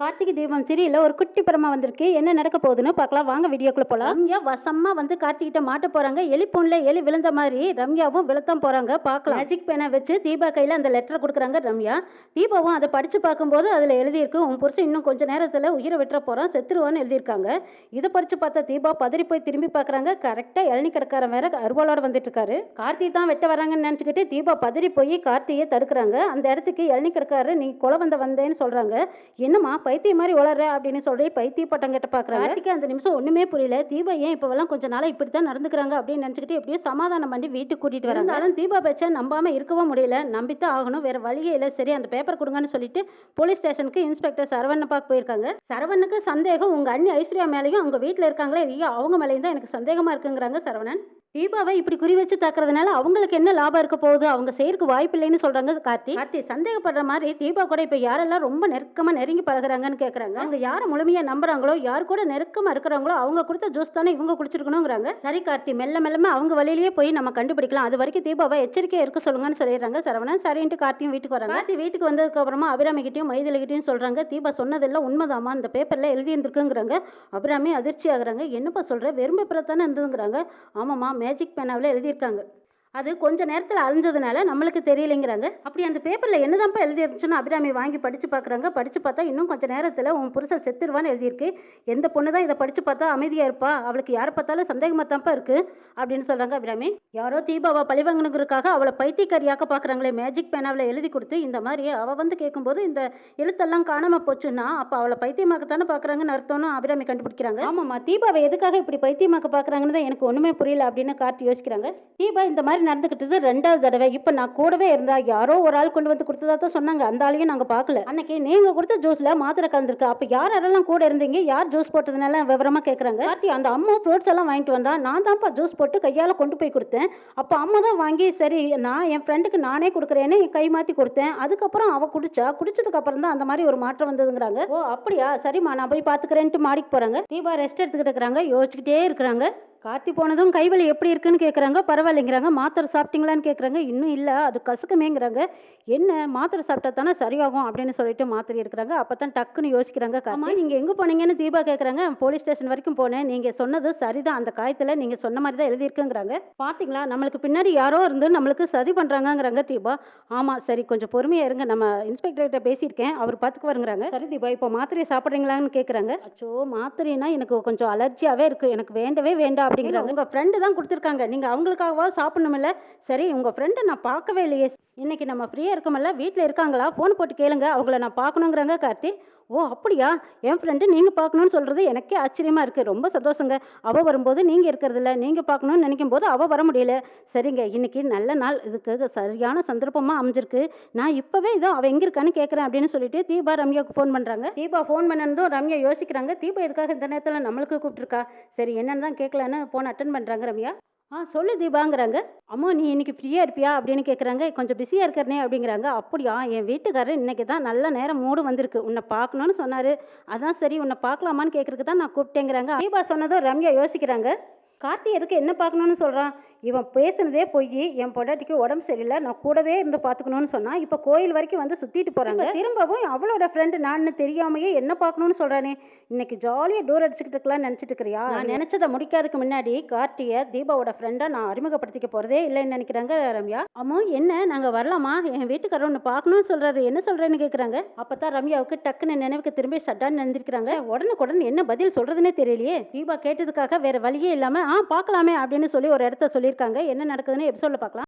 கார்த்திகை தீபம் சீரியல்ல ஒரு குட்டி படமா வந்திருக்கு. என்ன நடக்க போகுதுன்னு பார்க்கலாம். வாங்க வீடியோக்குள்ள போகலாம் ரம்யா வசமா வந்து கார்த்திகிட்ட மாட்ட போறாங்க. எலி பொண்ணுல எலி விழுந்த மாதிரி ரம்யாவும் விழுத்தான் போறாங்க. பார்க்கலாம். மேஜிக் பேனை வச்சு தீபா கையில அந்த லெட்டர் கொடுக்குறாங்க ரம்யா. தீபாவும் அதை படிச்சு பார்க்கும்போது அதுல எழுதியிருக்கு உன் புருஷன் இன்னும் கொஞ்ச நேரத்துல உயிரை விட்டுற போறான் செத்துருவான்னு எழுதியிருக்காங்க. இதை படிச்சு பார்த்த தீபா பதறி போய் திரும்பி பார்க்குறாங்க. கரெக்டா இளநி கிடக்காரன் வேற அருவாளோட வந்துட்டு இருக்காரு கார்த்தி தான் வெட்ட வராங்கன்னு நினைச்சுக்கிட்டு தீபா பதறி போய் கார்த்தியை தடுக்கிறாங்க. அந்த இடத்துக்கு இளநி கிடக்காரு நீ கொலை வந்த வந்தேன்னு சொல்றாங்க. என்னம்மா பைத்தியம் மாதிரி வளர்ற அப்படின்னு சொல்லி பைத்திய பட்டம் கிட்ட பாக்குறாங்க. கார்த்திக்கு அந்த நிமிஷம் ஒண்ணுமே புரியல. தீபா ஏன் இப்பவெல்லாம் கொஞ்ச நாளா இப்படி தான் நடந்துக்கிறாங்க அப்படின்னு நினைச்சுக்கிட்டு எப்படியோ சமாதானம் பண்ணி வீட்டுக்கு கூட்டிட்டு வராங்க. இருந்தாலும் தீபா பேச்ச நம்பாம இருக்கவும் முடியல. நம்பித்தான் ஆகணும். வேற வழியே இல்லை. சரி அந்த பேப்பர் கொடுங்கன்னு சொல்லிட்டு போலீஸ் ஸ்டேஷனுக்கு இன்ஸ்பெக்டர் சரவணனை பார்க்க போயிருக்காங்க. சரவணுக்கு சந்தேகம் உங்க அண்ணி ஐஸ்வர்யா மேலேயும் அவங்க வீட்டில் இருக்காங்களே ஐயா அவங்க மேலேயும் தான் எனக்கு சந்தேகமா இருக்குங்கிறாங்க சரவணன். தீபாவை இப்படி குறி வச்சு தாக்குறதுனால அவங்களுக்கு என்ன லாபம் இருக்க போகுது? அவங்க செய்யறதுக்கு வாய்ப்பு இல்லைன்னு சொல்றாங்க கார்த்தி. கார்த்தி சந்தேகப்படுற மாதிரி தீபா கூட இப்ப யாரெல்லாம் ரொம்ப நெருக்கமா நெருங்கி பழகுறாங்கன்னு கேக்குறாங்க. அவங்க யாரை முழுமையா நம்புறாங்களோ யார் கூட நெருக்கமா இருக்கிறாங்களோ அவங்க கொடுத்த ஜூஸ் தானே இவங்க குடிச்சிருக்கணுங்கிறாங்க சரி கார்த்தி மெல்ல மெல்லமா அவங்க வழியிலேயே போய் நம்ம கண்டுபிடிக்கலாம். அது வரைக்கும் தீபாவை எச்சரிக்கையா இருக்க சொல்லுங்கன்னு சொல்லிடுறாங்க சரவணன் சரின்ட்டு கார்த்தியும் வீட்டுக்கு வராங்க. கார்த்தி வீட்டுக்கு வந்ததுக்கு அப்புறமா அபிராமி கிட்டயும் மைதிலிகிட்டையும் சொல்றாங்க தீபா சொன்னதெல்லாம் உண்மைதாமா அந்த பேப்பர்ல எழுதி இருந்திருக்குங்கிறாங்க அபிராமி அதிர்ச்சி ஆகுறாங்க என்னப்பா சொல்ற? வெறும் பேப்பரை தானே இருந்ததுங்கிறாங்க. ஆமாம்மா மேஜிக் பேனாவில் எழுதியிருக்காங்க. அது கொஞ்ச நேரத்தில் அழிஞ்சதுனால நம்மளுக்கு தெரியலைங்கிறாங்க. அப்படி அந்த பேப்பரில் என்னதான்ப்பா எழுதிருந்துச்சுன்னு அபிராமி வாங்கி படித்து பார்க்குறாங்க படித்து பார்த்தா இன்னும் கொஞ்சம் நேரத்தில் உன் புருஷன் செத்துருவான்னு எழுதியிருக்கு. எந்த பொண்ணு தான் இதை படித்து பார்த்தா அமைதியாக இருப்பா? அவளுக்கு யாரை பார்த்தாலும் சந்தேகமாக தான்ப்பா இருக்குது அப்படின்னு சொல்கிறாங்க அபிராமி. யாரோ தீபாவை பழிவாங்கணுங்கிறதுக்காக அவளை பைத்தியக்காரியாக பார்க்குறாங்களே மேஜிக் பேனாவில் எழுதி கொடுத்து இந்த மாதிரி அவள் வந்து கேட்கும்போது இந்த எழுத்தெல்லாம் காணாமல் போச்சுன்னா அப்போ அவளை பைத்தியமாக்கத்தானே பார்க்குறாங்கன்னு அர்த்தம்னு அபிராமி கண்டுபிடிக்கிறாங்க. ஆமாம்மா தீபாவை எதுக்காக இப்படி பைத்தியமாக்க பார்க்குறாங்கன்னு தான் எனக்கு ஒன்றுமே புரியல அப்படின்னு கார்த்தி யோசிக்கிறாங்க. தீபா இந்த மாதிரி நடந்துக்கிட்டது ரெண்டாவது தடவை. இப்போ நான் கூடவே இருந்தா யாரோ ஒரு ஆள் கொண்டு வந்து கொடுத்ததா தான் சொன்னாங்க. அந்த ஆளையும் நாங்கள் பார்க்கல. அன்னைக்கு நீங்க கொடுத்த ஜூஸ்ல மாத்திரை கலந்துருக்கு. அப்போ யார் யாரெல்லாம் கூட இருந்தீங்க? யார் ஜூஸ் போட்டதுனால விவரமா கேட்குறாங்க கார்த்தி அந்த அம்மா ஃப்ரூட்ஸ் எல்லாம் வாங்கிட்டு வந்தா நான் தான்ப்பா ஜூஸ் போட்டு கையால் கொண்டு போய் கொடுத்தேன். அப்போ அம்மா தான் வாங்கி சரி நான் என் ஃப்ரெண்டுக்கு நானே கொடுக்குறேன்னு கை மாற்றி கொடுத்தேன். அதுக்கப்புறம் அவ குடிச்சா குடிச்சதுக்கு அப்புறம் தான் அந்த மாதிரி ஒரு மாற்றம் வந்ததுங்கிறாங்க. ஓ அப்படியா? சரிம்மா நான் போய் பார்த்துக்கிறேன்ட்டு மாடிக்கு போறாங்க. தீபா ரெஸ்ட் எடுத்துக்கிட்டு இருக்கிறாங்க. யோசிச்சுக்கிட்டே இருக்கிறாங்க. கார்த்தி போனதும் கைவலி எப்படி இருக்குன்னு கேட்குறாங்க பரவாயில்லைங்கிறாங்க. மாத்திரை சாப்பிட்டீங்களான்னு கேட்குறாங்க இன்னும் இல்லை அது கசுக்குமேங்கிறாங்க. என்ன மாத்திரை சாப்பிட்டா தானே சரியாகும் அப்படின்னு சொல்லிட்டு மாத்திரை இருக்கிறாங்க அப்போ தான் டக்குன்னு யோசிக்கிறாங்க ஆமா. நீங்கள் எங்கே போனீங்கன்னு தீபா கேட்குறாங்க போலீஸ் ஸ்டேஷன் வரைக்கும் போனேன். நீங்கள் சொன்னது சரிதான். அந்த காயத்தில் நீங்கள் சொன்ன மாதிரி தான் எழுதியிருக்குங்கிறாங்க. பார்த்தீங்களா நம்மளுக்கு பின்னாடி யாரோ இருந்து நம்மளுக்கு சதி பண்ணுறாங்கங்கிறாங்க தீபா. ஆமாம் சரி கொஞ்சம் பொறுமையாக இருங்க. நம்ம இன்ஸ்பெக்டர்கிட்ட பேசியிருக்கேன். அவர் பார்த்துக்கு வருங்கிறாங்க. சரி தீபா இப்போ மாத்திரையை சாப்பிட்றீங்களான்னு கேட்குறாங்க அச்சோ மாத்திரைனா எனக்கு கொஞ்சம் அலர்ஜியாகவே இருக்குது எனக்கு வேண்டவே வேண்டாம் அப்படிங்கிறாங்க. உங்கள் ஃப்ரெண்டு தான் கொடுத்துருக்காங்க. நீங்கள் அவங்களுக்காகவா சாப்பிடணுமில்ல? சரி உங்கள் ஃப்ரெண்டை நான் பார்க்கவே இல்லையே. இன்னைக்கு நம்ம ஃப்ரீயாக இருக்கோமல்ல வீட்டில் இருக்காங்களா? ஃபோன் போட்டு கேளுங்க. அவங்கள நான் பார்க்கணுங்கிறாங்க கார்த்தி. ஓ அப்படியா? என் ஃப்ரெண்டு நீங்கள் பார்க்கணுன்னு சொல்கிறது எனக்கே ஆச்சரியமாக இருக்குது ரொம்ப சந்தோஷங்க. அவள் வரும்போது நீங்கள் இருக்கிறதில்ல நீங்கள் பார்க்கணுன்னு நினைக்கும் போது அவள் வர முடியல. சரிங்க இன்னைக்கு நல்ல நாள். இதுக்கு சரியான சந்தர்ப்பமாக அமைஞ்சிருக்கு. நான் இப்போவே இதோ அவள் எங்கே இருக்கான்னு கேட்குறேன் அப்படின்னு சொல்லிட்டு தீபா ரம்யாவுக்கு ஃபோன் பண்ணுறாங்க தீபா ஃபோன் பண்ணதும் ரம்யா யோசிக்கிறாங்க. தீபா எதுக்காக இந்த நேரத்தில் நம்மளுக்கு கூப்பிட்டுருக்கா? சரி என்னன்னு தான் கேட்கலான்னு ஃபோன் அட்டன் பண்ணுறாங்க ரம்யா. ஆ சொல்லு தீபாங்கிறாங்க. அம்மா நீ இன்னைக்கு ஃப்ரீயாக இருப்பியா? அப்படின்னு கேட்குறாங்க கொஞ்சம் பிஸியாக இருக்கிறனே அப்படிங்கிறாங்க. அப்படியா? என் வீட்டுக்காரர் இன்னைக்கு தான் நல்ல நேரம் மூடு வந்திருக்கு. உன்னை பார்க்கணுன்னு சொன்னார். அதான் சரி உன்னை பார்க்கலாமான்னு கேட்குறதுக்கு தான் நான் கூப்பிட்டேங்கிறாங்க. தீபா சொன்னதும் ரம்யா யோசிக்கிறாங்க. கார்த்தி எதுக்கு என்ன பார்க்கணுன்னு சொல்கிறான் இவன் பேசுனதே போய். என் பொண்டாட்டிக்கு உடம்பு சரியில்லை. நான் கூடவே இருந்து பார்த்துக்கணும்னு சொன்னான் இப்போ கோயில் வரைக்கும் வந்து சுற்றிட்டு போகிறாங்க திரும்பவும் அவளோட ஃப்ரெண்டு நான் தெரியாமையே என்ன பார்க்கணும்னு சொல்கிறானே இன்னைக்கு ஜாலியாக டோர் அடிச்சுக்கிட்டு இருக்கலாம்னு நினச்சிட்டு இருக்கிறியா? நான் நினச்சதை முடிக்காததுக்கு முன்னாடி கார்த்தியை தீபாவோட ஃப்ரெண்டாக நான் அறிமுகப்படுத்திக்க போகிறதே இல்லைன்னு நினைக்கிறாங்க ரம்யா. அம்மா என்ன? நாங்கள் வரலாமா? என் வீட்டுக்காரர் ஒன்று பார்க்கணும்னு சொல்கிறாரு என்ன சொல்கிறேன்னு கேட்குறாங்க அப்போ தான் ரம்யாவுக்கு டக்குன்னு நினைவுக்கு திரும்பி சட்டான்னு நினைந்திருக்கிறாங்க உடனுக்குடன் என்ன பதில் சொல்கிறதுனே தெரியலையே. தீபா கேட்டதுக்காக வேற வழியே இல்லாமல் ஆ பார்க்கலாமே அப்படின்னு சொல்லி ஒரு இடத்த சொல்லியிருக்காங்க. என்ன நடக்குதுன்னு எபிசோடில் பார்க்கலாம்.